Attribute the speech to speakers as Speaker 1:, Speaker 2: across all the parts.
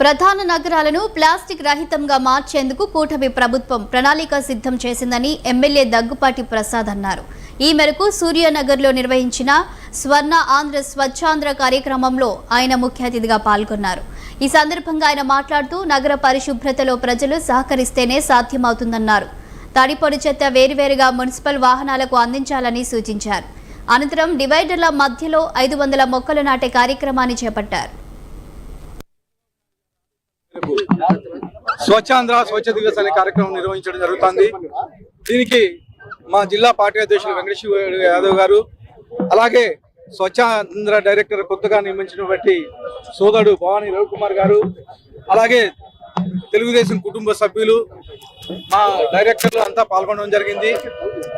Speaker 1: ప్రధాన నగరాలను ప్లాస్టిక్ రహితంగా మార్చేందుకు కూటమి ప్రభుత్వం ప్రణాళిక సిద్ధం చేసిందని ఎమ్మెల్యే దగ్గుపాటి ప్రసాద్ అన్నారు. ఈ మేరకు సూర్యనగర్లో నిర్వహించిన స్వర్ణ ఆంధ్ర స్వచ్ఛాంధ్ర కార్యక్రమంలో ఆయన ముఖ్య అతిథిగా పాల్గొన్నారు. ఈ సందర్భంగా ఆయన మాట్లాడుతూ నగర పరిశుభ్రతలో ప్రజలు సహకరిస్తేనే సాధ్యమవుతుందన్నారు. తడిపొడి చెత్త వేరువేరుగా మున్సిపల్ వాహనాలకు అందించాలని సూచించారు. అనంతరం డివైడర్ల మధ్యలో ఐదు వందల మొక్కలు నాటే కార్యక్రమాన్ని చేపట్టారు.
Speaker 2: స్వచ్ఛాంధ్ర స్వచ్ఛ దివస్ అనే కార్యక్రమం నిర్వహించడం జరుగుతుంది. దీనికి మా జిల్లా పార్టీ అధ్యక్షులు వెంకటేశ్వర యాదవ్ గారు అలాగే స్వచ్ఛాంధ్ర డైరెక్టర్ కొత్తగా నియమించినటువంటి సోదరుడు భవానీ రవికుమార్ గారు అలాగే తెలుగుదేశం కుటుంబ సభ్యులు మా డైరెక్టర్లు అంతా పాల్గొనడం జరిగింది.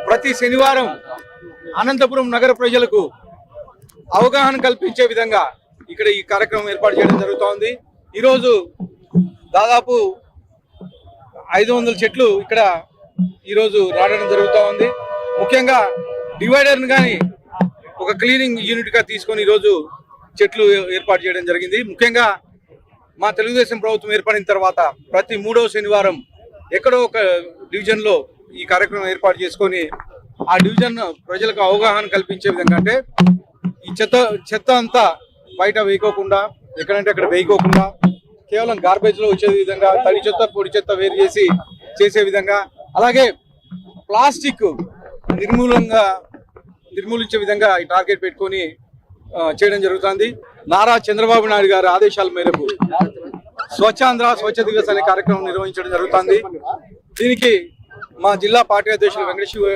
Speaker 2: ప్రతి శనివారం అనంతపురం నగర ప్రజలకు అవగాహన కల్పించే విధంగా ఇక్కడ ఈ కార్యక్రమం ఏర్పాటు చేయడం జరుగుతోంది. ఈరోజు దాదాపు ఐదు వందల చెట్లు ఇక్కడ ఈరోజు రావడం జరుగుతూ ఉంది. ముఖ్యంగా డివైడర్ని కానీ ఒక క్లీనింగ్ యూనిట్గా తీసుకొని ఈరోజు చెట్లు ఏర్పాటు చేయడం జరిగింది. ముఖ్యంగా మా తెలుగుదేశం ప్రభుత్వం ఏర్పడిన తర్వాత ప్రతి మూడవ శనివారం ఎక్కడో ఒక డివిజన్లో ఈ కార్యక్రమం ఏర్పాటు చేసుకొని ఆ డివిజన్ ప్రజలకు అవగాహన కల్పించే విధంగా అంటే ఈ చెత్త చెత్త అంతా బయట వేయకోకుండా ఎక్కడంటే అక్కడ వేయకోకుండా కేవలం గార్బేజ్లో వచ్చే విధంగా తడి చెత్త పొడి చెత్త వేరు చేసి చేసే విధంగా అలాగే ప్లాస్టిక్ నిర్మూలంగా నిర్మూలించే విధంగా ఈ టార్గెట్ పెట్టుకొని చేయడం జరుగుతుంది. నారా చంద్రబాబు నాయుడు గారి ఆదేశాల మేరకు స్వచ్ఛాంధ్ర స్వచ్ఛ దివస్ అనే కార్యక్రమం నిర్వహించడం జరుగుతుంది. దీనికి మా జిల్లా పార్టీ అధ్యక్షులు వెంకటేశ్వర